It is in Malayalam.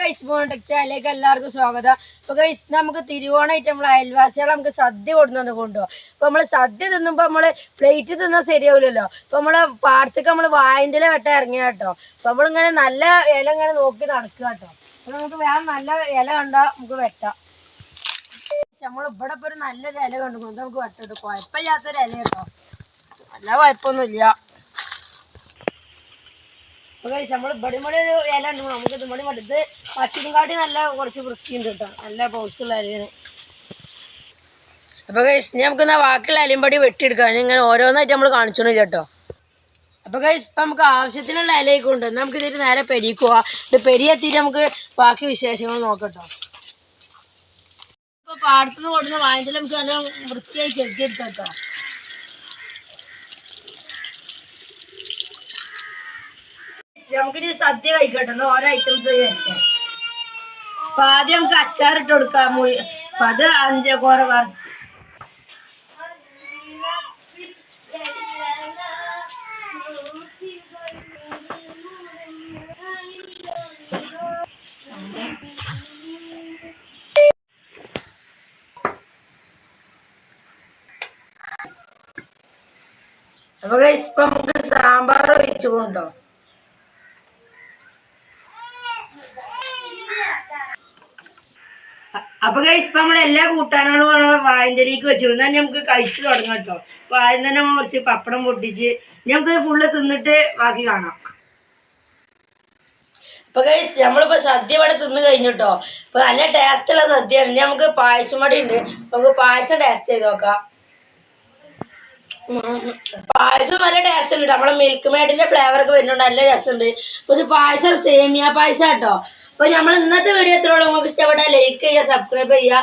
ഗൈസ് എല്ലാവർക്കും സ്വാഗതം. അപ്പൊ ഗൈസ് നമുക്ക് തിരുവോണമായിട്ട് നമ്മൾ അയൽവാസികളെ നമുക്ക് സദ്യ കൊടുക്കുന്നത് കൊണ്ടുപോകും അപ്പൊ നമ്മൾ സദ്യ തിന്നുമ്പോൾ നമ്മൾ പ്ലേറ്റ് തിന്നാൽ ശരിയാവില്ലല്ലോ അപ്പൊ നമ്മൾ പാടത്തേക്ക് നമ്മൾ വായന്റെ വെട്ട ഇറങ്ങിയ കേട്ടോ. അപ്പൊ നമ്മളിങ്ങനെ നല്ല ഇല ഇങ്ങനെ നോക്കി നടക്കുക കേട്ടോ. അപ്പൊ നമുക്ക് വേറെ നല്ല ഇല കണ്ടാൽ നമുക്ക് വെട്ടാം. നമ്മൾ ഇവിടെ ഇപ്പൊ ഒരു നല്ലൊരു ഇല കണ്ടു. നമുക്ക് വെട്ടിട്ട് കുഴപ്പമില്ലാത്തൊരു ഇല കേട്ടോ. നല്ല കുഴപ്പമൊന്നുമില്ല. അപ്പൊ കഴിച്ച് നമ്മൾ ഇവിടെ ഒരു ഇല ഉണ്ട്. നമുക്ക് ഇത് ഇവിടെ ഇത് പച്ചിനും കാട്ടി നല്ല കുറച്ച് വൃത്തിയുണ്ട് കേട്ടോ. നല്ല പൗസുള്ള ഇലയാണ്. അപ്പോൾ കഴിച്ച് നമുക്ക് ബാക്കിയുള്ള അലിമ്പടി പടി വെട്ടിയെടുക്കാം. ഇങ്ങനെ ഓരോന്നായിട്ട് നമ്മൾ കാണിച്ചു കേട്ടോ. അപ്പൊ കഴിച്ച് ഇപ്പൊ നമുക്ക് ആവശ്യത്തിനുള്ള ഇലയൊക്കെ ഉണ്ട്. നമുക്ക് ഇതിൽ നേരെ പെരിക്കുക ഇത് പെരിയെത്തിയിട്ട് നമുക്ക് ബാക്കി വിശേഷങ്ങൾ നോക്കട്ടോ ഇപ്പോൾ പാടത്തുനിന്ന് കൊടുക്കുന്ന വാങ്ങിച്ചാൽ നമുക്ക് നല്ല വൃത്തിയായി ചെറുക്കിയെടുക്കാം കേട്ടോ. നമുക്കിനി സദ്യ കഴിക്കട്ടെ. എന്നാ ഓരോ ഐറ്റംസ് കഴിക്കാം അപ്പൊ ആദ്യം നമുക്ക് അച്ചാറിട്ട് കൊടുക്കാം. മുഴി അപ്പൊ അത് അഞ്ച് കുറെ വറ അപ്പൊ ഇപ്പൊ നമുക്ക് സാമ്പാർ ഒഴിച്ചു കൊണ്ടോ അപ്പൊ കഴിച്ച് ഇപ്പൊ നമ്മുടെ എല്ലാ കൂട്ടാനുകളും വായന്റെലേക്ക് വെച്ചിരുന്നു. തന്നെ നമുക്ക് കഴിച്ചു തുടങ്ങാം കേട്ടോ അപ്പൊ ആദ്യം തന്നെ കുറച്ച് പപ്പടം പൊട്ടിച്ച് നമുക്ക് ഫുള്ള് തിന്നിട്ട് ബാക്കി കാണാം. അപ്പൊ കഴിച്ച് നമ്മളിപ്പോ സദ്യ ഇവിടെ തിന്ന് കഴിഞ്ഞിട്ടോ അപ്പൊ നല്ല ടേസ്റ്റ് ഉള്ള സദ്യയാണ്. ഇനി നമുക്ക് പായസം കൂടി ഉണ്ട്. നമുക്ക് പായസം ടേസ്റ്റ് ചെയ്ത് നോക്കാം. പായസം നല്ല ടേസ്റ്റ് ഉണ്ട്. നമ്മളെ മിൽക്ക് മേഡിന്റെ ഫ്ലേവർ ഒക്കെ വരുന്നുണ്ട്. നല്ല രസമുണ്ട്. അപ്പൊ ഇത് പായസം സേമിയ പായസം കേട്ടോ അപ്പൊ നമ്മൾ ഇന്നത്തെ വീഡിയോ എത്രയോളം നിങ്ങൾക്ക് ഇഷ്ടപ്പെട്ടാൽ ലൈക്ക് ചെയ്യുക സബ്സ്ക്രൈബ് ചെയ്യുക.